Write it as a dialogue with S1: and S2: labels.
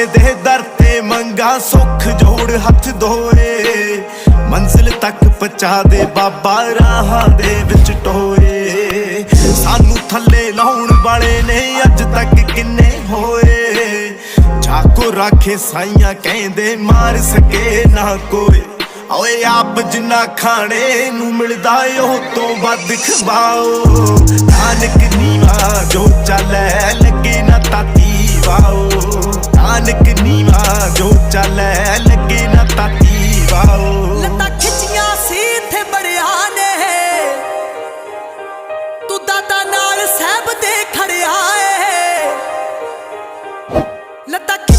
S1: ਬਾਬੇ ਦੇ ਦਰ ਤੇ ਮੰਗਾ ਸੁੱਖ ਜੋੜ ਹੱਥ ਦੋਏ। ਮੰਜ਼ਿਲ ਤੱਕ ਪਹੁੰਚਾ ਦੇ ਬਾਬਾ ਰਾਹਾਂ ਦੇ ਵਿੱਚ ਟੋਏ। ਸਾਨੂੰ ਥੱਲੇ ਲਾਉਣ ਵਾਲੇ ਨੇ ਅੱਜ ਤੱਕ ਕਿੰਨੇ ਹੋਏ। ਜਾਕੋ ਰਾਖੇ ਸਾਈਆਂ ਕਹਿੰਦੇ ਮਾਰ ਸਕੇ ਨਾ ਕੋਈ। ਓਏ ਆਪ ਜਿੰਨਾ ਖਾਣੇ ਨੂੰ ਮਿਲਦਾ ਉਹ ਤੋਂ ਵੱਧ ਖਵਾਓ। Nanak
S2: Let that